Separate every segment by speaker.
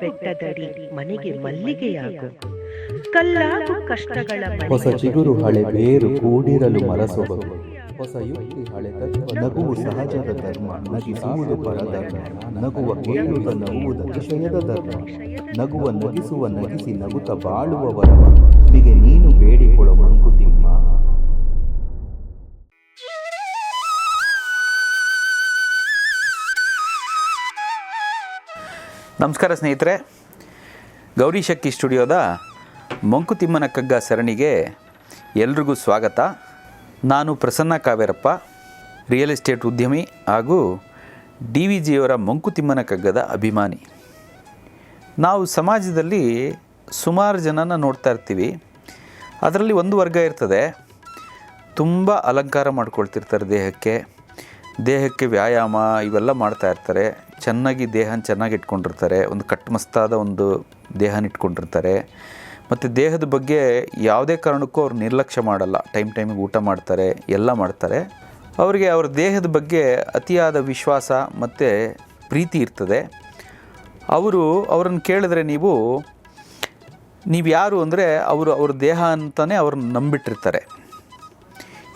Speaker 1: ಬೆಟ್ಟದಡಿ ಮನೆಗೆ ಮಲ್ಲಿಗೆಯಾಗು. ಕಲ್ಲಾಗು ಕಷ್ಟಗಳ
Speaker 2: ಹೊಸ ಚಿಗುರು ಹಳೆ ಬೇರು ಕೂಡಿರಲು ಮರಸೊಬಗು. ಹೊಸ ಯುಕ್ತಿ ಹಳೆ ತತ್ವ ನಗುವು ಸಹಜದ ಧರ್ಮ ನಗಿಸುವುದು ಪರಧರ್ಮ ನಗುವ ಕೇಳುವ ನಗುವುದು ವಿಷಯದ ಧರ್ಮ. ನಗುವ ನಗಿಸುವ ನಗಿಸಿ ನಗುತ್ತ ಬಾಳುವವರ ನಿಗೆ
Speaker 3: ನಮಸ್ಕಾರ ಸ್ನೇಹಿತರೆ. ಗೌರಿ ಶಕ್ತಿ ಸ್ಟುಡಿಯೋದ ಮಂಕುತಿಮ್ಮನ ಕಗ್ಗ ಸರಣಿಗೆ ಎಲ್ರಿಗೂ ಸ್ವಾಗತ. ನಾನು ಪ್ರಸನ್ನ ಕಾವೇರಪ್ಪ, ರಿಯಲ್ ಎಸ್ಟೇಟ್ ಉದ್ಯಮಿ ಹಾಗೂ ಡಿ ವಿ ಜಿಯವರ ಮಂಕುತಿಮ್ಮನ ಕಗ್ಗದ ಅಭಿಮಾನಿ. ನಾವು ಸಮಾಜದಲ್ಲಿ ಸುಮಾರು ಜನನ ನೋಡ್ತಾ ಇರ್ತೀವಿ. ಅದರಲ್ಲಿ ಒಂದು ವರ್ಗ ಇರ್ತದೆ. ತುಂಬ ಅಲಂಕಾರ ಮಾಡ್ಕೊಳ್ತಿರ್ತಾರೆ ದೇಹಕ್ಕೆ. ದೇಹಕ್ಕೆ ವ್ಯಾಯಾಮ ಇವೆಲ್ಲ ಮಾಡ್ತಾ ಇರ್ತಾರೆ. ಚೆನ್ನಾಗಿ ದೇಹನ ಚೆನ್ನಾಗಿ ಇಟ್ಕೊಂಡಿರ್ತಾರೆ, ಒಂದು ಕಟ್ಮಸ್ತಾದ ಒಂದು ದೇಹನ ಇಟ್ಕೊಂಡಿರ್ತಾರೆ. ಮತ್ತು ದೇಹದ ಬಗ್ಗೆ ಯಾವುದೇ ಕಾರಣಕ್ಕೂ ಅವ್ರು ನಿರ್ಲಕ್ಷ್ಯ ಮಾಡಲ್ಲ. ಟೈಮ್ ಟೈಮಿಗೆ ಊಟ ಮಾಡ್ತಾರೆ, ಎಲ್ಲ ಮಾಡ್ತಾರೆ. ಅವರಿಗೆ ಅವ್ರ ದೇಹದ ಬಗ್ಗೆ ಅತಿಯಾದ ವಿಶ್ವಾಸ ಮತ್ತು ಪ್ರೀತಿ ಇರ್ತದೆ. ಅವರು ಅವರನ್ನು ಕೇಳಿದ್ರೆ ನೀವು ನೀವು ಯಾರು ಅಂದರೆ ಅವರು ಅವ್ರ ದೇಹ ಅಂತಲೇ ಅವ್ರನ್ನ ನಂಬಿಟ್ಟಿರ್ತಾರೆ.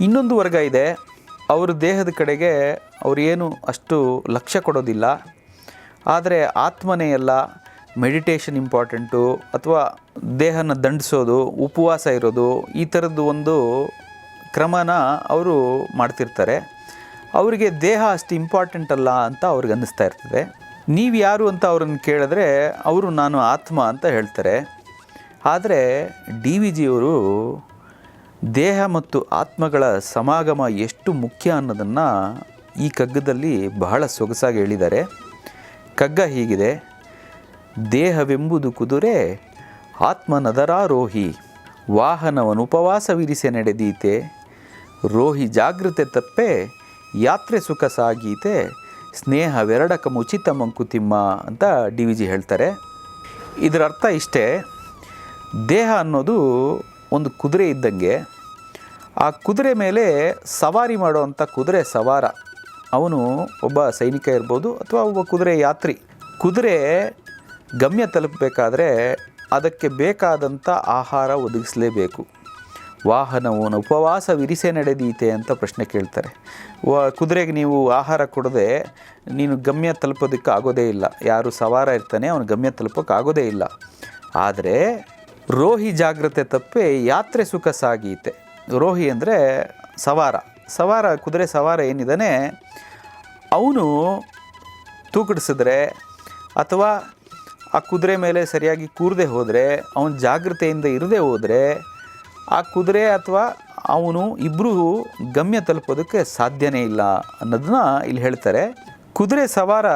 Speaker 3: ಇನ್ನೊಂದು ವರ್ಗ ಇದೆ. ಅವ್ರ ದೇಹದ ಕಡೆಗೆ ಅವ್ರು ಏನು ಅಷ್ಟು ಲಕ್ಷ್ಯ ಕೊಡೋದಿಲ್ಲ. ಆದರೆ ಆತ್ಮನೇ ಎಲ್ಲ ಮೆಡಿಟೇಷನ್ ಇಂಪಾರ್ಟೆಂಟು ಅಥವಾ ದೇಹನ ದಂಡಿಸೋದು, ಉಪವಾಸ ಇರೋದು, ಈ ಥರದ್ದು ಒಂದು ಕ್ರಮನ ಅವರು ಮಾಡ್ತಿರ್ತಾರೆ. ಅವರಿಗೆ ದೇಹ ಅಷ್ಟು ಇಂಪಾರ್ಟೆಂಟ್ ಅಲ್ಲ ಅಂತ ಅವ್ರಿಗೆ ಅನ್ನಿಸ್ತಾ ಇರ್ತದೆ. ನೀವು ಯಾರು ಅಂತ ಅವ್ರನ್ನ ಕೇಳಿದ್ರೆ ಅವರು ನಾನು ಆತ್ಮ ಅಂತ ಹೇಳ್ತಾರೆ. ಆದರೆ ಡಿ ವಿ ಜಿಯವರು ದೇಹ ಮತ್ತು ಆತ್ಮಗಳ ಸಮಾಗಮ ಎಷ್ಟು ಮುಖ್ಯ ಅನ್ನೋದನ್ನು ಈ ಕಗ್ಗದಲ್ಲಿ ಬಹಳ ಸೊಗಸಾಗಿ ಹೇಳಿದ್ದಾರೆ. ಕಗ್ಗ ಹೀಗಿದೆ, ದೇಹವೆಂಬುದು ಕುದುರೆ, ಆತ್ಮನದರಾರೋಹಿ ಉಪವಾಸ ಉಪವಾಸವಿರಿಸೆ ನಡೆದೀತೆ, ರೋಹಿ ಜಾಗೃತೆ ತಪ್ಪೆ, ಯಾತ್ರೆ ಸುಖ ಸಾಗೀತೆ, ಸ್ನೇಹವೆರಡಕ ಮುಚಿತ ಮಂಕುತಿಮ್ಮ ಅಂತ ಡಿ ವಿ ಜಿ ಹೇಳ್ತಾರೆ. ಇದರ ಅರ್ಥ ಇಷ್ಟೇ, ದೇಹ ಅನ್ನೋದು ಒಂದು ಕುದುರೆ ಇದ್ದಂಗೆ ಆ ಕುದುರೆ ಮೇಲೆ ಸವಾರಿ ಮಾಡುವಂಥ ಕುದುರೆ ಸವಾರ. ಅವನು ಒಬ್ಬ ಸೈನಿಕ ಇರ್ಬೋದು ಅಥವಾ ಒಬ್ಬ ಕುದುರೆ ಯಾತ್ರಿ. ಕುದುರೆ ಗಮ್ಯ ತಲುಪಬೇಕಾದ್ರೆ ಅದಕ್ಕೆ ಬೇಕಾದಂಥ ಆಹಾರ ಒದಗಿಸಲೇಬೇಕು. ವಾಹನವನ್ನು ಉಪವಾಸವಿರಿಸೆ ನಡೆದೀತೆ ಅಂತ ಪ್ರಶ್ನೆ ಕೇಳ್ತಾರೆ. ವ ಕುದುರೆಗೆ ನೀವು ಆಹಾರ ಕೊಡದೆ ನೀನು ಗಮ್ಯ ತಲುಪೋದಕ್ಕೆ ಆಗೋದೇ ಇಲ್ಲ. ಯಾರು ಸವಾರ ಇರ್ತಾನೆ ಅವನು ಗಮ್ಯ ತಲುಪೋಕ್ಕಾಗೋದೇ ಇಲ್ಲ. ಆದರೆ ರೋಹಿ ಜಾಗ್ರತೆ ತಪ್ಪಿ ಯಾತ್ರೆ ಸುಖ ಸಾಗೀತೆ. ರೋಹಿ ಅಂದರೆ ಸವಾರ. ಸವಾರ, ಕುದುರೆ ಸವಾರ ಏನಿದ್ದಾನೆ ಅವನು ತೂಕಡಿಸಿದ್ರೆ ಅಥವಾ ಆ ಕುದುರೆ ಮೇಲೆ ಸರಿಯಾಗಿ ಕೂರದೆ ಹೋದರೆ, ಅವನು ಜಾಗ್ರತೆಯಿಂದ ಇರದೆ ಹೋದರೆ, ಆ ಕುದುರೆ ಅಥವಾ ಅವನು ಇಬ್ಬರೂ ಗಮ್ಯ ತಲುಪೋದಕ್ಕೆ ಸಾಧ್ಯನೇ ಇಲ್ಲ ಅನ್ನೋದನ್ನ ಇಲ್ಲಿ ಹೇಳ್ತಾರೆ. ಕುದುರೆ ಸವಾರ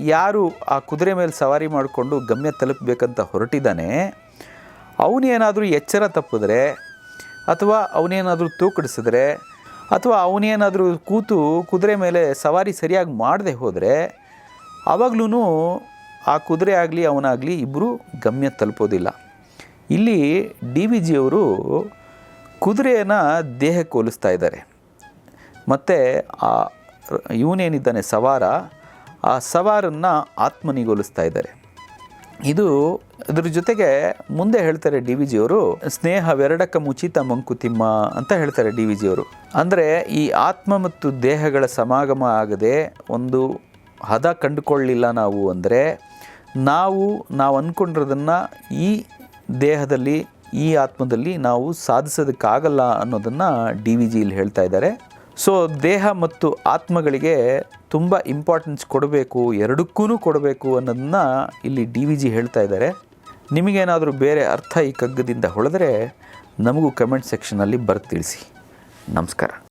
Speaker 3: ಯಾರು ಆ ಕುದುರೆ ಮೇಲೆ ಸವಾರಿ ಮಾಡಿಕೊಂಡು ಗಮ್ಯ ತಲುಪಬೇಕಂತ ಹೊರಟಿದ್ದಾನೆ ಅವನೇನಾದರೂ ಎಚ್ಚರ ತಪ್ಪಿದ್ರೆ ಅಥವಾ ಅವನೇನಾದರೂ ತೂಕಡಿಸಿದ್ರೆ ಅಥವಾ ಅವನೇನಾದರೂ ಕೂತು ಕುದುರೆ ಮೇಲೆ ಸವಾರಿ ಸರಿಯಾಗಿ ಮಾಡದೆ ಹೋದರೆ ಆವಾಗ್ಲೂ ಆ ಕುದುರೆ ಆಗಲಿ, ಅವನಾಗಲಿ ಇಬ್ಬರು ಗಮ್ಯ ತಲುಪೋದಿಲ್ಲ. ಇಲ್ಲಿ ಡಿ ವಿ ಜಿಯವರು ಕುದುರೆಯನ್ನು ದೇಹಕ್ಕೆ ಹೋಲಿಸ್ತಾ ಇದ್ದಾರೆ. ಮತ್ತು ಆ ಇವನೇನಿದ್ದಾನೆ ಸವಾರ, ಆ ಸವಾರನ್ನು ಆತ್ಮನಿಗೆ ಹೋಲಿಸ್ತಾ ಇದ್ದಾರೆ. ಇದು ಅದ್ರ ಜೊತೆಗೆ ಮುಂದೆ ಹೇಳ್ತಾರೆ ಡಿ ವಿ ಜಿಯವರು ಸ್ನೇಹವೆರಡಕ ಮುಚಿತ ಮಂಕುತಿಮ್ಮ ಅಂತ ಹೇಳ್ತಾರೆ ಡಿ ವಿ ಜಿಯವರು ಅಂದರೆ ಈ ಆತ್ಮ ಮತ್ತು ದೇಹಗಳ ಸಮಾಗಮ ಆಗದೆ ಒಂದು ಹದ ಕಂಡುಕೊಳ್ಳಿಲ್ಲ ನಾವು ಅಂದರೆ, ನಾವು ನಾವು ಅಂದ್ಕೊಂಡಿರೋದನ್ನು ಈ ದೇಹದಲ್ಲಿ, ಈ ಆತ್ಮದಲ್ಲಿ ನಾವು ಸಾಧಿಸೋದಕ್ಕಾಗಲ್ಲ ಅನ್ನೋದನ್ನು ಡಿ ವಿ ಜಿಯಲ್ಲಿ ಹೇಳ್ತಾ ಇದ್ದಾರೆ. ಸೊ ದೇಹ ಮತ್ತು ಆತ್ಮಗಳಿಗೆ ತುಂಬ ಇಂಪಾರ್ಟೆನ್ಸ್ ಕೊಡಬೇಕು ಎರಡಕ್ಕೂ ಕೊಡಬೇಕು ಅನ್ನೋದನ್ನ ಇಲ್ಲಿ ಡಿ ವಿ ಜಿ ಹೇಳ್ತಾ ಇದ್ದಾರೆ. ನಿಮಗೇನಾದರೂ ಬೇರೆ ಅರ್ಥ ಈ ಕಗ್ಗದಿಂದ ಹೊಳೆದ್ರೆ ನಮಗೂ ಕಮೆಂಟ್ ಸೆಕ್ಷನಲ್ಲಿ ಬರ್ತಿಳಿಸಿ ತಿಳಿಸಿ. ನಮಸ್ಕಾರ.